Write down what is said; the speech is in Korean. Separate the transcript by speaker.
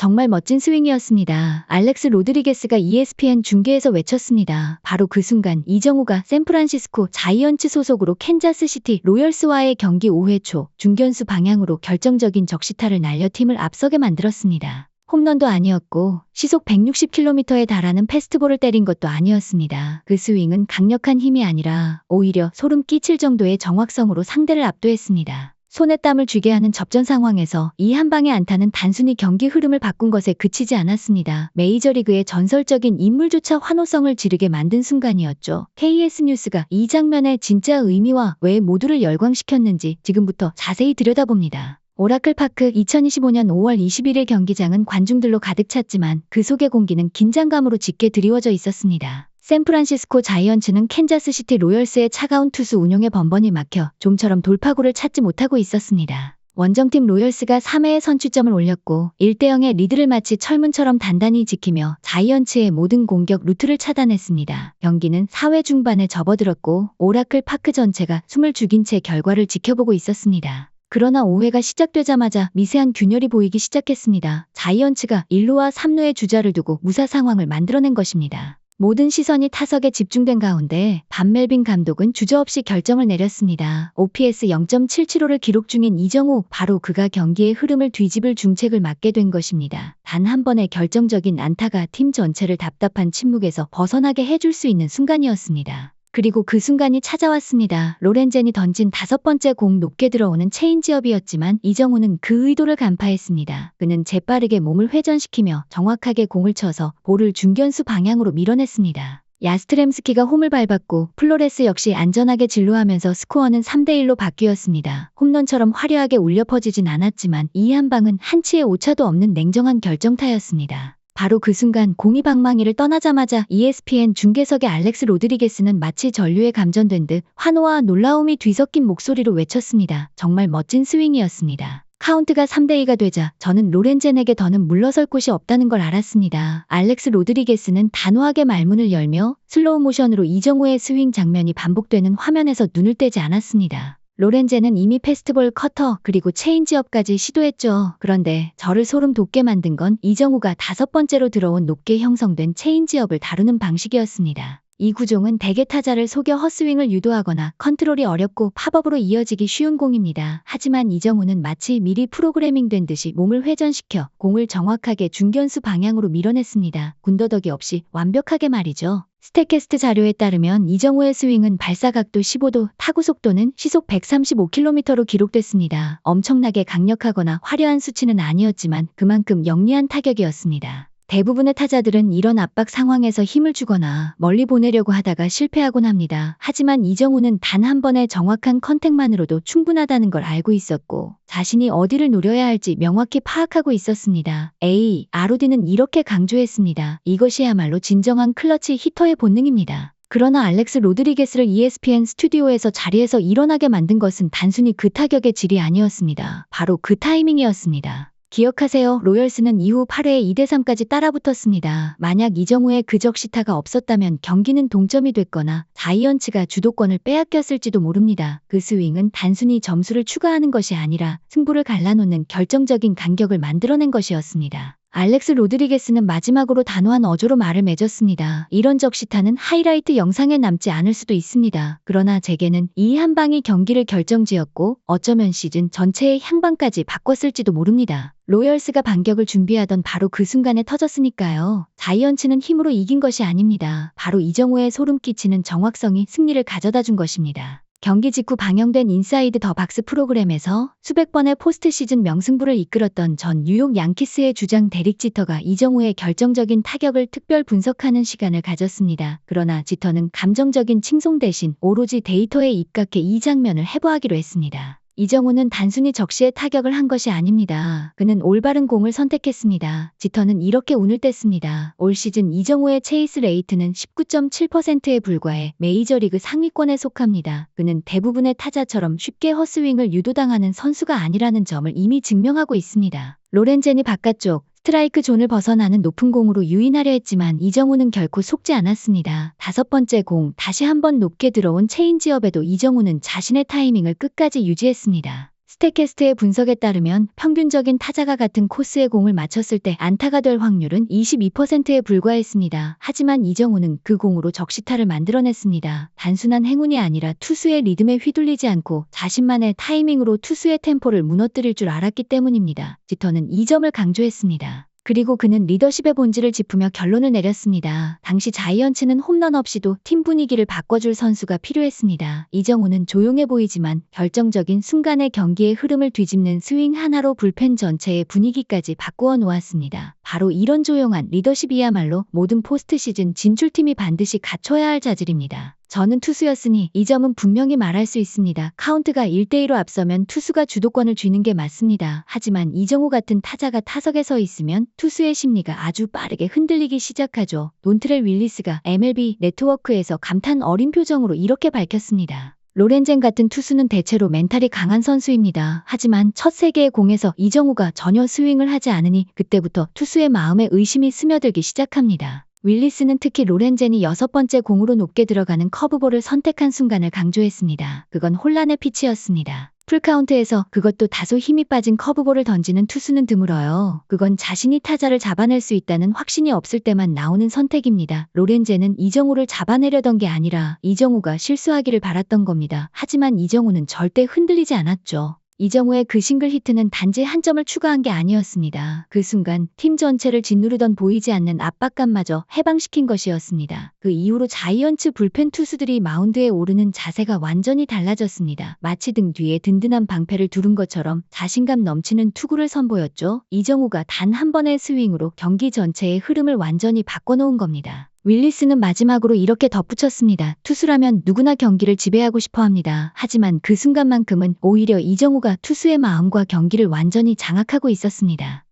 Speaker 1: 정말 멋진 스윙이었습니다. 알렉스 로드리게스가 ESPN 중계에서 외쳤습니다. 바로 그 순간 이정우가 샌프란시스코 자이언츠 소속으로 캔자스 시티 로열스와의 경기 5회 초 중견수 방향으로 결정적인 적시타를 날려 팀을 앞서게 만들었습니다. 홈런도 아니었고 시속 160km에 달하는 패스트볼을 때린 것도 아니었습니다. 그 스윙은 강력한 힘이 아니라 오히려 소름 끼칠 정도의 정확성으로 상대를 압도했습니다. 손에 땀을 쥐게 하는 접전 상황에서 이 한 방의 안타는 단순히 경기 흐름을 바꾼 것에 그치지 않았습니다. 메이저리그의 전설적인 인물조차 환호성을 지르게 만든 순간이었죠. KS 뉴스가 이 장면의 진짜 의미와 왜 모두를 열광시켰는지 지금부터 자세히 들여다봅니다. 오라클 파크 2025년 5월 21일 경기장은 관중들로 가득 찼지만 그 속의 공기는 긴장감으로 짙게 드리워져 있었습니다. 샌프란시스코 자이언츠는 캔자스시티 로열스의 차가운 투수 운용에 번번이 막혀 좀처럼 돌파구를 찾지 못하고 있었습니다. 원정팀 로열스가 3회에 선취점을 올렸고 1대0의 리드를 마치 철문처럼 단단히 지키며 자이언츠의 모든 공격 루트를 차단했습니다. 경기는 4회 중반에 접어들었고 오라클 파크 전체가 숨을 죽인 채 결과를 지켜보고 있었습니다. 그러나 5회가 시작되자마자 미세한 균열이 보이기 시작했습니다. 자이언츠가 1루와 3루의 주자를 두고 무사 상황을 만들어낸 것입니다. 모든 시선이 타석에 집중된 가운데 반멜빈 감독은 주저없이 결정을 내렸습니다. OPS 0.775를 기록 중인 이정우 바로 그가 경기의 흐름을 뒤집을 중책을 맡게 된 것입니다. 단 한 번의 결정적인 안타가 팀 전체를 답답한 침묵에서 벗어나게 해줄 수 있는 순간이었습니다. 그리고 그 순간이 찾아왔습니다. 로렌젠이 던진 다섯 번째 공 높게 들어오는 체인지업이었지만 이정우는 그 의도를 간파했습니다. 그는 재빠르게 몸을 회전시키며 정확하게 공을 쳐서 볼을 중견수 방향으로 밀어냈습니다. 야스트렘스키가 홈을 밟았고 플로레스 역시 안전하게 진루하면서 스코어는 3대1로 바뀌었습니다. 홈런처럼 화려하게 울려 퍼지진 않았지만 이 한 방은 한치의 오차도 없는 냉정한 결정타였습니다. 바로 그 순간 공이 방망이를 떠나자마자 ESPN 중계석의 알렉스 로드리게스는 마치 전류에 감전된 듯 환호와 놀라움이 뒤섞인 목소리로 외쳤습니다. 정말 멋진 스윙이었습니다. 카운트가 3대2가 되자 저는 로렌젠에게 더는 물러설 곳이 없다는 걸 알았습니다. 알렉스 로드리게스는 단호하게 말문을 열며 슬로우 모션으로 이정우의 스윙 장면이 반복되는 화면에서 눈을 떼지 않았습니다. 로렌제는 이미 페스트볼 커터 그리고 체인지업까지 시도했죠. 그런데 저를 소름 돋게 만든 건 이정우가 다섯 번째로 들어온 높게 형성된 체인지업을 다루는 방식이었습니다. 이 구종은 대개 타자를 속여 헛스윙을 유도하거나 컨트롤이 어렵고 팝업으로 이어지기 쉬운 공입니다. 하지만 이정우는 마치 미리 프로그래밍된 듯이 몸을 회전시켜 공을 정확하게 중견수 방향으로 밀어냈습니다. 군더더기 없이 완벽하게 말이죠. 스태캐스트 자료에 따르면 이정우의 스윙은 발사각도 15도, 타구 속도는 시속 135km로 기록됐습니다. 엄청나게 강력하거나 화려한 수치는 아니었지만 그만큼 영리한 타격이었습니다. 대부분의 타자들은 이런 압박 상황에서 힘을 주거나 멀리 보내려고 하다가 실패하곤 합니다. 하지만 이정우는 단 한 번의 정확한 컨택만으로도 충분하다는 걸 알고 있었고 자신이 어디를 노려야 할지 명확히 파악하고 있었습니다. A, ROD는 이렇게 강조했습니다. 이것이야말로 진정한 클러치 히터의 본능입니다. 그러나 알렉스 로드리게스를 ESPN 스튜디오에서 자리에서 일어나게 만든 것은 단순히 그 타격의 질이 아니었습니다. 바로 그 타이밍이었습니다. 기억하세요. 로열스는 이후 8회에 2대3까지 따라붙었습니다. 만약 이정우의 그 적 시타가 없었다면 경기는 동점이 됐거나 자이언츠가 주도권을 빼앗겼을지도 모릅니다. 그 스윙은 단순히 점수를 추가하는 것이 아니라 승부를 갈라놓는 결정적인 간격을 만들어낸 것이었습니다. 알렉스 로드리게스는 마지막으로 단호한 어조로 말을 맺었습니다. 이런 적시타는 하이라이트 영상에 남지 않을 수도 있습니다. 그러나 제게는 이 한 방이 경기를 결정지었고 어쩌면 시즌 전체의 향방까지 바꿨을지도 모릅니다. 로열스가 반격을 준비하던 바로 그 순간에 터졌으니까요. 자이언츠는 힘으로 이긴 것이 아닙니다. 바로 이정우의 소름 끼치는 정확성이 승리를 가져다 준 것입니다. 경기 직후 방영된 인사이드 더 박스 프로그램에서 수백 번의 포스트 시즌 명승부를 이끌었던 전 뉴욕 양키스의 주장 데릭 지터가 이정우의 결정적인 타격을 특별 분석하는 시간을 가졌습니다. 그러나 지터는 감정적인 칭송 대신 오로지 데이터에 입각해 이 장면을 해부하기로 했습니다. 이정우는 단순히 적시에 타격을 한 것이 아닙니다. 그는 올바른 공을 선택했습니다. 지터는 이렇게 운을 뗐습니다. 올 시즌 이정우의 체이스 레이트는 19.7%에 불과해 메이저리그 상위권에 속합니다. 그는 대부분의 타자처럼 쉽게 헛스윙을 유도당하는 선수가 아니라는 점을 이미 증명하고 있습니다. 로렌젠이 바깥쪽, 스트라이크 존을 벗어나는 높은 공으로 유인하려 했지만 이정우는 결코 속지 않았습니다. 다섯 번째 공, 다시 한번 높게 들어온 체인지업에도 이정우는 자신의 타이밍을 끝까지 유지했습니다. 스태캐스트의 분석에 따르면 평균적인 타자가 같은 코스의 공을 맞췄을 때 안타가 될 확률은 22%에 불과했습니다. 하지만 이정우는 그 공으로 적시타를 만들어냈습니다. 단순한 행운이 아니라 투수의 리듬에 휘둘리지 않고 자신만의 타이밍으로 투수의 템포를 무너뜨릴 줄 알았기 때문입니다. 지터는 이 점을 강조했습니다. 그리고 그는 리더십의 본질을 짚으며 결론을 내렸습니다. 당시 자이언츠는 홈런 없이도 팀 분위기를 바꿔줄 선수가 필요했습니다. 이정우는 조용해 보이지만 결정적인 순간의 경기의 흐름을 뒤집는 스윙 하나로 불펜 전체의 분위기까지 바꾸어 놓았습니다. 바로 이런 조용한 리더십이야말로 모든 포스트 시즌 진출팀이 반드시 갖춰야 할 자질입니다. 저는 투수였으니 이 점은 분명히 말할 수 있습니다. 카운트가 1대1로 앞서면 투수가 주도권을 쥐는 게 맞습니다. 하지만 이정우 같은 타자가 타석에 서 있으면 투수의 심리가 아주 빠르게 흔들리기 시작하죠. 논트렐 윌리스가 MLB 네트워크에서 감탄 어린 표정으로 이렇게 밝혔습니다. 로렌젠 같은 투수는 대체로 멘탈이 강한 선수입니다. 하지만 첫세 개의 공에서 이정우가 전혀 스윙을 하지 않으니 그때부터 투수의 마음에 의심이 스며들기 시작합니다. 윌리스는 특히 로렌젠이 여섯 번째 공으로 높게 들어가는 커브볼을 선택한 순간을 강조했습니다. 그건 혼란의 피치였습니다. 풀카운트에서 그것도 다소 힘이 빠진 커브볼을 던지는 투수는 드물어요. 그건 자신이 타자를 잡아낼 수 있다는 확신이 없을 때만 나오는 선택입니다. 로렌젠은 이정우를 잡아내려던 게 아니라 이정우가 실수하기를 바랐던 겁니다. 하지만 이정우는 절대 흔들리지 않았죠. 이정우의 그 싱글 히트는 단지 한 점을 추가한 게 아니었습니다. 그 순간 팀 전체를 짓누르던 보이지 않는 압박감마저 해방시킨 것이었습니다. 그 이후로 자이언츠 불펜 투수들이 마운드에 오르는 자세가 완전히 달라졌습니다. 마치 등 뒤에 든든한 방패를 두른 것처럼 자신감 넘치는 투구를 선보였죠. 이정우가 단 한 번의 스윙으로 경기 전체의 흐름을 완전히 바꿔놓은 겁니다. 윌리스는 마지막으로 이렇게 덧붙였습니다. 투수라면 누구나 경기를 지배하고 싶어 합니다. 하지만 그 순간만큼은 오히려 이정우가 투수의 마음과 경기를 완전히 장악하고 있었습니다.